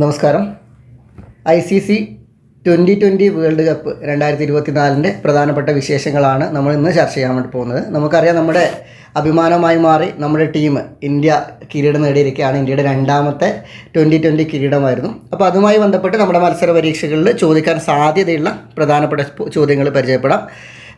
നമസ്കാരം. I C C twenty twenty world cup രണ്ടായിരത്തി ഇരുപത്തിനാലിന്റെ പ്രധാനപ്പെട്ട വിശേഷങ്ങളാണ് നമ്മൾ ഇന്ന് ചർച്ച ചെയ്യാൻ വേണ്ടി പോകുന്നത്. നമുക്കറിയാം നമ്മുടെ അഭിമാനമായി മാറി നമ്മുടെ ടീം ഇന്ത്യ കിരീടം നേടിയിരിക്കുകയാണ്. ഇന്ത്യയുടെ രണ്ടാമത്തെ ട്വന്റി ട്വന്റി കിരീടമായിരുന്നു. അപ്പോൾ അതുമായി ബന്ധപ്പെട്ട് നമ്മുടെ മത്സര പരീക്ഷകളിൽ ചോദിക്കാൻ സാധ്യതയുള്ള പ്രധാനപ്പെട്ട ചോദ്യങ്ങൾ പരിചയപ്പെടാം.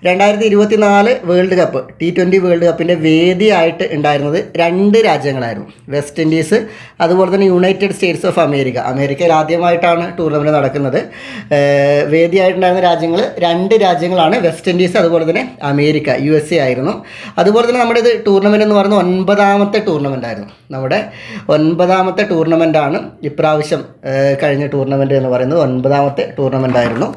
രണ്ടായിരത്തി ഇരുപത്തി നാല് world cup T twenty world കപ്പിന്റെ വേദിയായിട്ട് ഉണ്ടായിരുന്നത് രണ്ട് രാജ്യങ്ങളായിരുന്നു. വെസ്റ്റ് ഇൻഡീസ് അതുപോലെ തന്നെ യുണൈറ്റഡ് സ്റ്റേറ്റ്സ് ഓഫ് അമേരിക്ക അമേരിക്കയിൽ ആദ്യമായിട്ടാണ് ടൂർണമെന്റ് നടക്കുന്നത്. വേദിയായിട്ടുണ്ടായിരുന്ന രാജ്യങ്ങൾ രണ്ട് രാജ്യങ്ങളാണ്. വെസ്റ്റ് ഇൻഡീസ് അതുപോലെ തന്നെ അമേരിക്ക യു എസ് എ ആയിരുന്നു. അതുപോലെ തന്നെ നമ്മുടെ ഇത് ടൂർണമെന്റ് എന്ന് പറയുന്നത് ഒൻപതാമത്തെ ടൂർണമെന്റ് ആയിരുന്നു. നമ്മുടെ ഒൻപതാമത്തെ ആണ് ഇപ്രാവശ്യം കഴിഞ്ഞ ടൂർണമെന്റ് എന്ന് പറയുന്നത് ഒൻപതാമത്തെ ടൂർണമെന്റ് ആയിരുന്നു.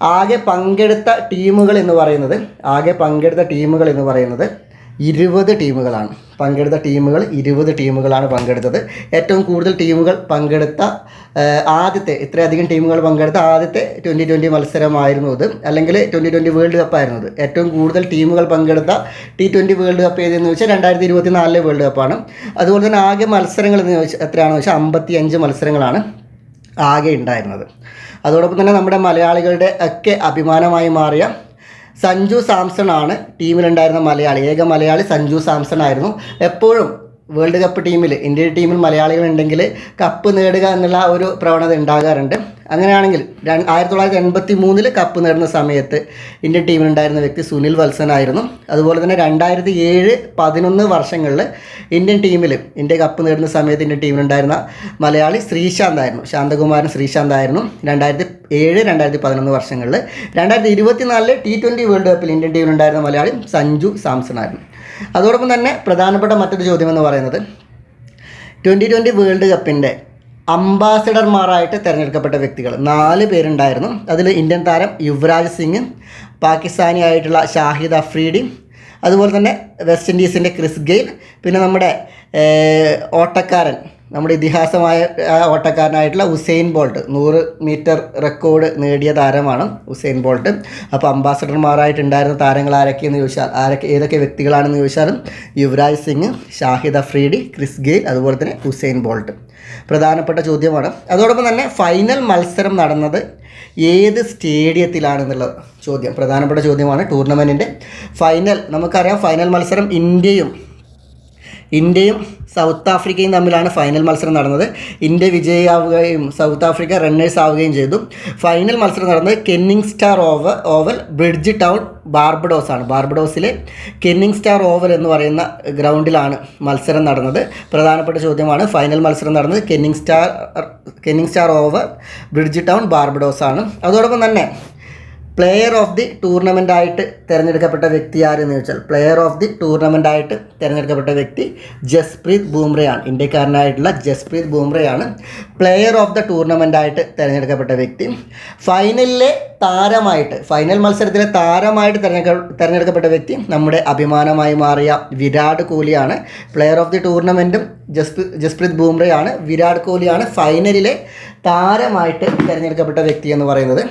ആകെ പങ്കെടുത്ത ടീമുകൾ എന്ന് പറയുന്നത് ആകെ പങ്കെടുത്ത ടീമുകൾ എന്ന് പറയുന്നത് ഇരുപത് ടീമുകളാണ്. പങ്കെടുത്ത ടീമുകൾ ഇരുപത് ടീമുകളാണ് പങ്കെടുത്തത്. ഏറ്റവും കൂടുതൽ ടീമുകൾ പങ്കെടുത്ത ആദ്യത്തെ ഇത്രയധികം ടീമുകൾ പങ്കെടുത്ത ആദ്യത്തെ ട്വന്റി ട്വന്റി മത്സരമായിരുന്നു അത്. അല്ലെങ്കിൽ ട്വന്റി ട്വന്റി വേൾഡ് കപ്പായിരുന്നു ഇത് ഏറ്റവും കൂടുതൽ ടീമുകൾ പങ്കെടുത്ത ടി ട്വന്റി വേൾഡ് കപ്പ് ഏതെന്ന് വെച്ചാൽ രണ്ടായിരത്തി ഇരുപത്തി നാലിലെ വേൾഡ് കപ്പാണ്. അതുപോലെ തന്നെ ആകെ മത്സരങ്ങൾ എന്ന് ചോദിച്ചാൽ എത്രയാണെന്ന് വെച്ചാൽ അമ്പത്തി അഞ്ച് മത്സരങ്ങളാണ്. ആകെ ഉണ്ടായിരുന്നത്. അതോടൊപ്പം തന്നെ നമ്മുടെ മലയാളികളുടെ ഒക്കെ അഭിമാനമായി മാറിയ സഞ്ജു സാംസൺ ആണ് ടീമിലുണ്ടായിരുന്ന മലയാളി. ഏക മലയാളി സഞ്ജു സാംസൺ ആയിരുന്നു എപ്പോഴും വേൾഡ് കപ്പ് ടീമിൽ ഇന്ത്യൻ ടീമിൽ മലയാളികൾ ഉണ്ടെങ്കിൽ കപ്പ് നേടുക എന്നുള്ള ഒരു പ്രവണത ഉണ്ടാകാറുണ്ട്. അങ്ങനെയാണെങ്കിൽ ആയിരത്തി തൊള്ളായിരത്തി എൺപത്തി മൂന്നിൽ കപ്പ് നേടുന്ന സമയത്ത് ഇന്ത്യൻ ടീമിലുണ്ടായിരുന്ന വ്യക്തി സുനിൽ വത്സൻ ആയിരുന്നു. അതുപോലെ തന്നെ രണ്ടായിരത്തി ഏഴ് പതിനൊന്ന് വർഷങ്ങളിൽ ഇന്ത്യൻ ടീമിൽ ഇന്ത്യ കപ്പ് നേടുന്ന സമയത്ത് ഇന്ത്യൻ ടീമിലുണ്ടായിരുന്ന മലയാളി ശ്രീശാന്ത് ആയിരുന്നു. ശാന്തകുമാരൻ ശ്രീശാന്ത് ആയിരുന്നു. രണ്ടായിരത്തി ഏഴ് രണ്ടായിരത്തി പതിനൊന്ന് വർഷങ്ങളിൽ. രണ്ടായിരത്തി ഇരുപത്തിനാലിൽ ടി ട്വന്റി വേൾഡ് കപ്പിൽ ഇന്ത്യൻ ടീമിലുണ്ടായിരുന്ന മലയാളി സഞ്ജു സാംസൺ ആയിരുന്നു. അതോടൊപ്പം തന്നെ പ്രധാനപ്പെട്ട മറ്റൊരു ചോദ്യം എന്ന് പറയുന്നത് ട്വന്റി ട്വന്റി വേൾഡ് കപ്പിന്റെ അംബാസിഡർമാരായിട്ട് തിരഞ്ഞെടുക്കപ്പെട്ട വ്യക്തികൾ. നാല് പേരുണ്ടായിരുന്നു. അതിൽ ഇന്ത്യൻ താരം യുവരാജ് സിംഗ് പാകിസ്ഥാനി ആയിട്ടുള്ള ഷാഹിദ് അഫ്രീഡി അതുപോലെ തന്നെ വെസ്റ്റ് ഇൻഡീസിന്റെ ക്രിസ് ഗെയിൽ പിന്നെ നമ്മുടെ ഓട്ടക്കാരൻ നമ്മുടെ ഇതിഹാസമായ ഓട്ടക്കാരനായിട്ടുള്ള ഉസൈൻ ബോൾട്ട് നൂറ് മീറ്റർ റെക്കോർഡ് നേടിയ താരമാണ് ഉസൈൻ ബോൾട്ട് അപ്പോൾ അംബാസഡർമാരായിട്ടുണ്ടായിരുന്ന താരങ്ങൾ ആരൊക്കെയെന്ന് ചോദിച്ചാൽ ആരൊക്കെ ഏതൊക്കെ വ്യക്തികളാണെന്ന് ചോദിച്ചാലും യുവരാജ് സിംഗ് ഷാഹിദ് അഫ്രീഡി ക്രിസ് ഗെയിൽ അതുപോലെ തന്നെ ഹുസൈൻ ബോൾട്ട് പ്രധാനപ്പെട്ട ചോദ്യമാണ്. അതോടൊപ്പം തന്നെ ഫൈനൽ മത്സരം നടന്നത് ഏത് സ്റ്റേഡിയത്തിലാണെന്നുള്ള ചോദ്യം. പ്രധാനപ്പെട്ട ചോദ്യമാണ് ടൂർണമെന്റിന്റെ ഫൈനൽ നമുക്കറിയാം ഫൈനൽ മത്സരം ഇന്ത്യയും ഇന്ത്യയും സൗത്ത് ആഫ്രിക്കയും തമ്മിലാണ് ഫൈനൽ മത്സരം നടന്നത്. ഇന്ത്യ വിജയിയാവുകയും സൗത്ത് ആഫ്രിക്ക റണ്ണേഴ്സ് ആവുകയും ചെയ്തു. ഫൈനൽ മത്സരം നടന്നത് Kensington oval oval Bridgetown Barbados ആണ്. ബാർബഡോസിലെ കെന്നിങ് സ്റ്റാർ ഓവൽ എന്ന് പറയുന്ന ഗ്രൗണ്ടിലാണ് മത്സരം നടന്നത്. പ്രധാനപ്പെട്ട ചോദ്യമാണ് ഫൈനൽ മത്സരം നടന്നത് Kensington Kensington oval Bridgetown Barbados ആണ്. അതോടൊപ്പം തന്നെ പ്ലെയർ ഓഫ് ദി ടൂർണമെന്റ് ആയിട്ട് തിരഞ്ഞെടുക്കപ്പെട്ട വ്യക്തി ആരെന്ന് ചോദിച്ചാൽ പ്ലെയർ ഓഫ് ദി ടൂർണമെന്റ് ആയിട്ട് തിരഞ്ഞെടുക്കപ്പെട്ട വ്യക്തി ജസ്പ്രീത് ബൂംറയാണ്. ഇന്ത്യക്കാരനായിട്ടുള്ള ജസ്പ്രീത് ബൂംറയാണ് പ്ലെയർ ഓഫ് ദ ടൂർണമെന്റ് ആയിട്ട് തിരഞ്ഞെടുക്കപ്പെട്ട വ്യക്തി. ഫൈനലിലെ താരമായിട്ട് ഫൈനൽ മത്സരത്തിലെ താരമായിട്ട് തിരഞ്ഞെടുക്ക തിരഞ്ഞെടുക്കപ്പെട്ട വ്യക്തി നമ്മുടെ അഭിമാനമായി മാറിയ വിരാട് കോഹ്ലിയാണ്. പ്ലെയർ ഓഫ് ദി ടൂർണമെന്റും ജസ്പ്രീ ജസ്പ്രീത് ബൂംറയാണ്. വിരാട് കോഹ്ലിയാണ് ഫൈനലിലെ താരമായിട്ട് തിരഞ്ഞെടുക്കപ്പെട്ട വ്യക്തി എന്ന് പറയുന്നത്.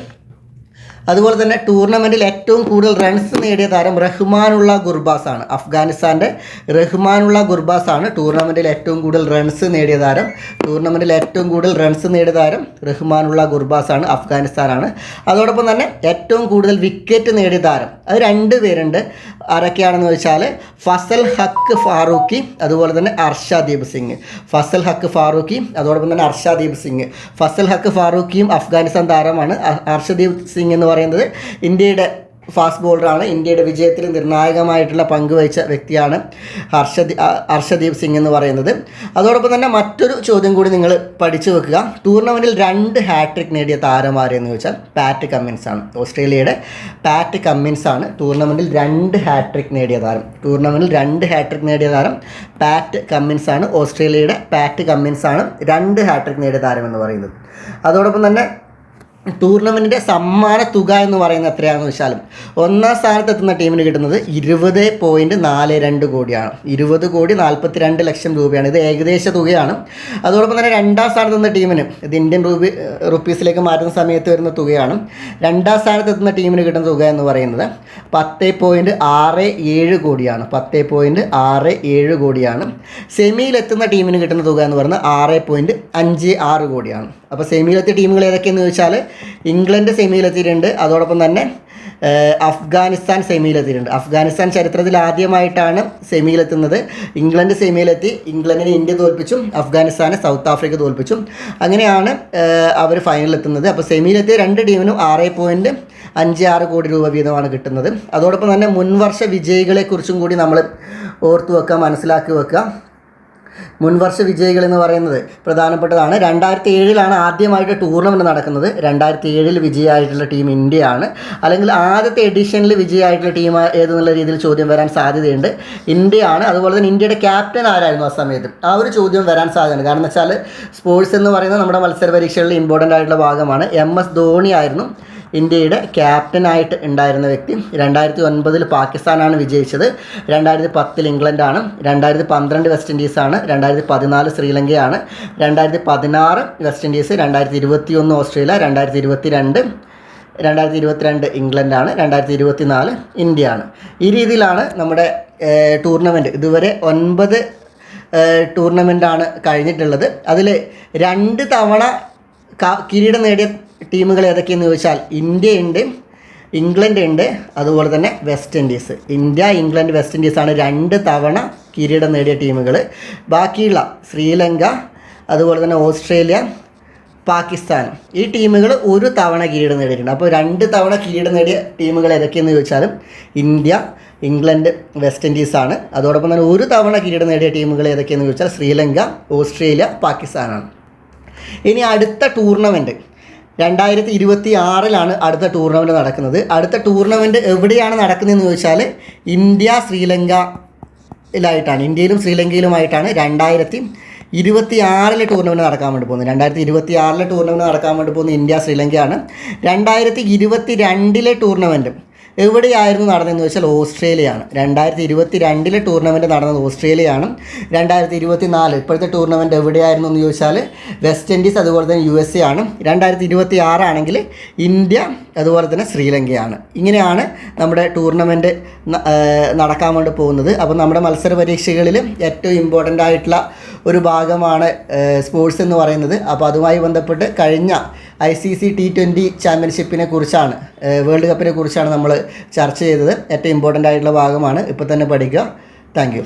അതുപോലെ തന്നെ ടൂർണമെന്റിൽ ഏറ്റവും കൂടുതൽ റൺസ് നേടിയ താരം റഹ്മാനുള്ള ഗുർബാസ് ആണ്. അഫ്ഗാനിസ്ഥാന്റെ റഹ്മാനുള്ള ഗുർബാസ് ആണ് ടൂർണമെന്റിൽ ഏറ്റവും കൂടുതൽ റൺസ് നേടിയ താരം. ടൂർണമെന്റിൽ ഏറ്റവും കൂടുതൽ റൺസ് നേടിയ താരം റഹ്മാനുള്ള ഗുർബാസ് ആണ് അഫ്ഗാനിസ്ഥാനാണ് അതോടൊപ്പം തന്നെ ഏറ്റവും കൂടുതൽ വിക്കറ്റ് നേടിയ താരം അത് രണ്ട് പേരുണ്ട്. ആരൊക്കെയാണെന്ന് വെച്ചാൽ ഫസൽ ഹക്ക് ഫാറൂഖി അതുപോലെ തന്നെ അർഷദീപ് സിംഗ്. ഫസൽ ഹക്ക് ഫാറൂഖി അതോടൊപ്പം തന്നെ അർഷദീപ് സിംഗ്. ഫസൽ ഹക്ക് ഫാറൂഖിയും അഫ്ഗാനിസ്ഥാൻ താരമാണ്. അർഷദീപ് സിംഗ് എന്ന് പറയുന്നത് ഇന്ത്യയുടെ ഫാസ്റ്റ് ബോളറാണ് ഇന്ത്യയുടെ വിജയത്തിൽ നിർണായകമായിട്ടുള്ള പങ്ക് വഹിച്ച വ്യക്തിയാണ് ഹർഷദീ ഹർഷദീപ് സിംഗ് എന്ന് പറയുന്നത്. അതോടൊപ്പം തന്നെ മറ്റൊരു ചോദ്യം കൂടി നിങ്ങൾ പഠിച്ചു വെക്കുക. ടൂർണമെന്റിൽ രണ്ട് ഹാട്രിക് നേടിയ താരമാരെന്ന് ചോദിച്ചാൽ പാറ്റ് കമ്മിൻസ് ആണ്. ഓസ്ട്രേലിയയുടെ പാറ്റ് കമ്മിൻസ് ആണ് ടൂർണമെന്റിൽ രണ്ട് ഹാട്രിക് നേടിയ താരം. ടൂർണമെന്റിൽ രണ്ട് ഹാട്രിക് നേടിയ താരം പാറ്റ് കമ്മിൻസ് ആണ്. ഓസ്ട്രേലിയയുടെ പാറ്റ് കമ്മിൻസ് ആണ് രണ്ട് ഹാട്രിക് നേടിയ താരം എന്ന് പറയുന്നത്. അതോടൊപ്പം തന്നെ ടൂർണമെന്റിന്റെ സമ്മാന തുക എന്ന് പറയുന്നത് എത്രയാണെന്ന് വെച്ചാലും ഒന്നാം സ്ഥാനത്ത് എത്തുന്ന ടീമിന് കിട്ടുന്നത് ഇരുപത് പോയിന്റ് നാല് രണ്ട് കോടിയാണ്. ഇരുപത് കോടി നാൽപ്പത്തി രണ്ട് ലക്ഷം രൂപയാണ്. ഇത് ഏകദേശ തുകയാണ്. അതോടൊപ്പം തന്നെ രണ്ടാം സ്ഥാനത്ത് എത്തുന്ന ടീമിന് ഇത് ഇന്ത്യൻ രൂപി റുപ്പീസിലേക്ക് മാറ്റുന്ന സമയത്ത് വരുന്ന തുകയാണ്. രണ്ടാം സ്ഥാനത്ത് എത്തുന്ന ടീമിന് കിട്ടുന്ന തുക എന്ന് പറയുന്നത് പത്ത് പോയിന്റ് ആറ് ഏഴ് കോടിയാണ്. പത്ത് പോയിന്റ് ആറ് ഏഴ് കോടിയാണ്. സെമിയിലെത്തുന്ന ടീമിന് കിട്ടുന്ന തുക എന്ന് പറയുന്നത് ആറ് പോയിന്റ് അഞ്ച് ആറ് കോടിയാണ്. അപ്പോൾ സെമിയിലെത്തിയ ടീമുകൾ ഏതൊക്കെയെന്ന് ചോദിച്ചാൽ ഇംഗ്ലണ്ട് സെമിയിലെത്തിയിട്ടുണ്ട്. അതോടൊപ്പം തന്നെ അഫ്ഗാനിസ്ഥാൻ സെമിയിലെത്തിയിട്ടുണ്ട്. അഫ്ഗാനിസ്ഥാൻ ചരിത്രത്തിൽ ആദ്യമായിട്ടാണ് സെമിയിലെത്തുന്നത്. ഇംഗ്ലണ്ട് സെമിയിലെത്തി ഇംഗ്ലണ്ടിനെ ഇന്ത്യ തോൽപ്പിച്ചും അഫ്ഗാനിസ്ഥാനെ സൗത്ത് ആഫ്രിക്ക തോൽപ്പിച്ചും. അങ്ങനെയാണ് അവർ ഫൈനലിലെത്തുന്നത് അപ്പോൾ സെമിയിലെത്തിയ രണ്ട് ടീമിനും ആറ് പോയിന്റ് അഞ്ച് ആറ് കോടി രൂപ വീതമാണ് കിട്ടുന്നത്. അതോടൊപ്പം തന്നെ മുൻവർഷ വിജയികളെക്കുറിച്ചും കൂടി നമ്മൾ ഓർത്തു വെക്കുക മനസ്സിലാക്കി വെക്കുക. മുൻവർഷ വിജയികൾ എന്ന് പറയുന്നത് പ്രധാനപ്പെട്ടതാണ്. രണ്ടായിരത്തി ഏഴിലാണ് ആദ്യമായിട്ട് ടൂർണമെന്റ് നടക്കുന്നത്. രണ്ടായിരത്തി ഏഴിൽ വിജയമായിട്ടുള്ള ടീം ഇന്ത്യയാണ്. അല്ലെങ്കിൽ ആദ്യത്തെ എഡിഷനിൽ വിജയമായിട്ടുള്ള ടീം ഏതെന്നുള്ള രീതിയിൽ ചോദ്യം വരാൻ സാധ്യതയുണ്ട്. ഇന്ത്യയാണ്. അതുപോലെ തന്നെ ഇന്ത്യയുടെ ക്യാപ്റ്റൻ ആരായിരുന്നു ആ സമയത്ത്? ആ ഒരു ചോദ്യം വരാൻ സാധ്യതയുണ്ട്. കാരണം വെച്ചാൽ സ്പോർട്സ് എന്ന് പറയുന്നത് നമ്മുടെ മത്സര പരീക്ഷകളിൽ ഇമ്പോർട്ടന്റ് ആയിട്ടുള്ള ഭാഗമാണ്. എം എസ് ധോണി ആയിരുന്നു. ഇന്ത്യയുടെ ക്യാപ്റ്റനായിട്ട് ഉണ്ടായിരുന്ന വ്യക്തി. രണ്ടായിരത്തി ഒൻപതിൽ പാകിസ്ഥാനാണ് വിജയിച്ചത്. രണ്ടായിരത്തി പത്തിൽ ഇംഗ്ലണ്ടാണ്. രണ്ടായിരത്തി പന്ത്രണ്ട് വെസ്റ്റ് ഇൻഡീസാണ്. രണ്ടായിരത്തി പതിനാല് ശ്രീലങ്കയാണ്. രണ്ടായിരത്തി പതിനാറ് വെസ്റ്റ് ഇൻഡീസ്. രണ്ടായിരത്തി ഇരുപത്തി ഒന്ന് ഓസ്ട്രേലിയ. രണ്ടായിരത്തി ഇരുപത്തി രണ്ട് രണ്ടായിരത്തി ഇരുപത്തിരണ്ട് ഇംഗ്ലണ്ടാണ്. രണ്ടായിരത്തി ഇരുപത്തി നാല് ഇന്ത്യയാണ്. ഈ രീതിയിലാണ് നമ്മുടെ ടൂർണമെന്റ് ഇതുവരെ ഒൻപത് ടൂർണമെന്റാണ് കഴിഞ്ഞിട്ടുള്ളത്. അതിൽ രണ്ട് തവണ കിരീടം നേടിയ ടീമുകൾ ഏതൊക്കെയെന്ന് ചോദിച്ചാൽ ഇന്ത്യയുണ്ട് ഇംഗ്ലണ്ട് ഉണ്ട് അതുപോലെ തന്നെ West Indies. India England West ഇൻഡീസാണ് രണ്ട് തവണ കിരീടം നേടിയ ടീമുകൾ. ബാക്കിയുള്ള ശ്രീലങ്ക അതുപോലെ തന്നെ ഓസ്ട്രേലിയ പാകിസ്ഥാൻ. ഈ ടീമുകൾ ഒരു തവണ കിരീടം നേടിയിട്ടുണ്ട്. അപ്പോൾ രണ്ട് തവണ കിരീടം നേടിയ ടീമുകൾ ഏതൊക്കെയെന്ന് ചോദിച്ചാലും ഇന്ത്യ ഇംഗ്ലണ്ട് വെസ്റ്റ് ഇൻഡീസാണ് അതോടൊപ്പം തന്നെ ഒരു തവണ കിരീടം നേടിയ ടീമുകൾ ഏതൊക്കെയെന്ന് ചോദിച്ചാൽ ശ്രീലങ്ക ഓസ്ട്രേലിയ പാകിസ്ഥാനാണ്. ഇനി അടുത്ത ടൂർണമെന്റ് രണ്ടായിരത്തി ഇരുപത്തി ആറിലാണ് അടുത്ത ടൂർണമെന്റ് നടക്കുന്നത്. അടുത്ത ടൂർണമെന്റ് എവിടെയാണ് നടക്കുന്നതെന്ന് ചോദിച്ചാൽ ഇന്ത്യ ശ്രീലങ്ക ഇതിലായിട്ടാണ് ഇന്ത്യയിലും ശ്രീലങ്കയിലുമായിട്ടാണ് രണ്ടായിരത്തി ഇരുപത്തി ആറിലെ ടൂർണമെന്റ് നടക്കാൻ വേണ്ടി പോകുന്നത്. രണ്ടായിരത്തി ഇരുപത്തി ആറിലെ ടൂർണമെന്റ് നടക്കാൻ വേണ്ടി പോകുന്നത് ഇന്ത്യ ശ്രീലങ്കയാണ്. രണ്ടായിരത്തി ഇരുപത്തി രണ്ടിലെ ടൂർണമെന്റ് എവിടെയായിരുന്നു നടന്നതെന്ന് വെച്ചാൽ ഓസ്ട്രേലിയയാണ്. രണ്ടായിരത്തി ഇരുപത്തി രണ്ടിലെ ടൂർണമെന്റ് നടന്നത് ഓസ്ട്രേലിയയാണ്. രണ്ടായിരത്തി ഇരുപത്തി നാല് ഇപ്പോഴത്തെ ടൂർണമെന്റ് എവിടെയായിരുന്നു എന്ന് ചോദിച്ചാൽ വെസ്റ്റ് ഇൻഡീസ് അതുപോലെ തന്നെ യു എസ് എ ആണ്. രണ്ടായിരത്തി ഇരുപത്തി ആറാണെങ്കിൽ ഇന്ത്യ അതുപോലെ തന്നെ ശ്രീലങ്കയാണ്. ഇങ്ങനെയാണ് നമ്മുടെ ടൂർണമെന്റ് നടക്കാൻ വേണ്ടി പോകുന്നത്. അപ്പോൾ നമ്മുടെ മത്സര പരീക്ഷകളിൽ ഏറ്റവും ഇമ്പോർട്ടന്റ് ആയിട്ടുള്ള ഒരു ഭാഗമാണ് സ്പോർട്സ് എന്ന് പറയുന്നത്. അപ്പോൾ അതുമായി ബന്ധപ്പെട്ട് കഴിഞ്ഞ I C C T twenty ചാമ്പ്യൻഷിപ്പിനെ കുറിച്ചാണ് വേൾഡ് കപ്പിനെ കുറിച്ചാണ് നമ്മൾ ചർച്ച ചെയ്തത്. ഏറ്റവും ഇമ്പോർട്ടന്റ് ആയിട്ടുള്ള ഭാഗമാണ്. ഇപ്പോൾ തന്നെ പഠിക്കുക. താങ്ക്